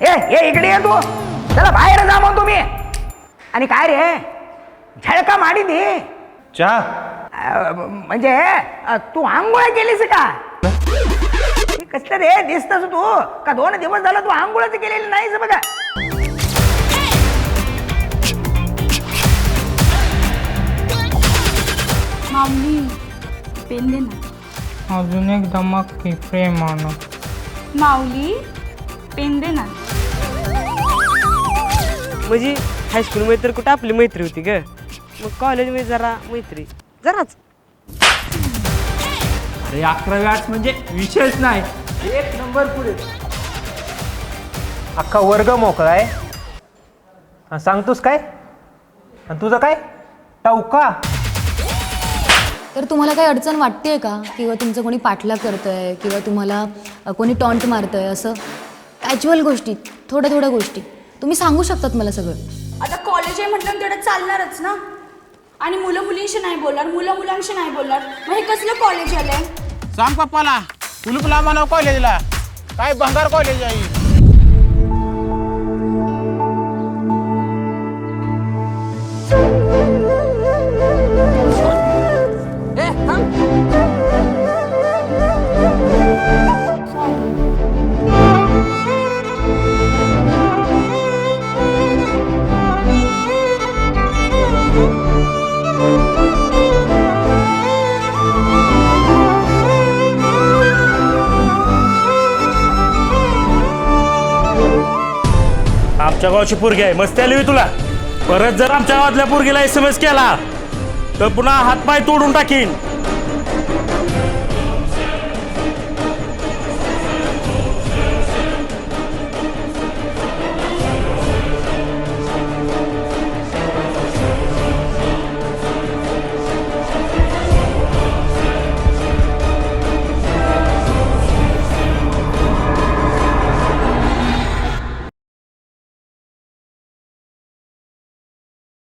ए ये इकडे ये तू. चला बाहेर जा मग तुम्ही. आणि काय रे? झळका माडी दे. चहा अ, म्हणजे अ, तू आंघोळ केलीस का? हे कसलं रे? दिसतस तू. का दोन दिवस झाला तू आंघोळच केलेली नाहीस बघा. माऊली पेन दे ना. अजून एक धमक की प्रेमानं. माऊली पेन दे ना म्हणजे हायस्कूलमध्ये तर कुठं आपली मैत्री होती ग. मग कॉलेजमध्ये जरा मैत्री. जराच. अरे अकरावी आर्ट्स म्हणजे विषयच नाही. एक नंबर पुढे. अख्खा वर्ग मोकळा आहे. हा, सांगतोस काय? आणि तुझं काय? टवका. तर तुम्हाला काही अडचण वाटते का? किंवा तुमचं कोणी पाठलाग करतंय? किंवा तुम्हाला अ, कोणी टॉन्ट मारतंय? असं? कॅज्युअल गोष्टी थोड्या थोड्या गोष्टी. तुम्ही सांगू शकतात मला सगळं. आता कॉलेज आहे म्हटलं तेवढं चालणारच ना? आणि मुलं मुलींशी नाही बोलणार मुलं मुलांशी नाही बोलणार. मग हे कसलं कॉलेज आलंय? सांग पप्पाला कुलूपला म्हणा कॉलेजला काय भंगार कॉलेज आहे? आमच्या गावची पोरगी आहे. मस्ती आली होय तुला. परत जर आमच्या गावातल्या पोरगीला एस एम एस केला तर पुन्हा हातपाय तोडून टाकीन.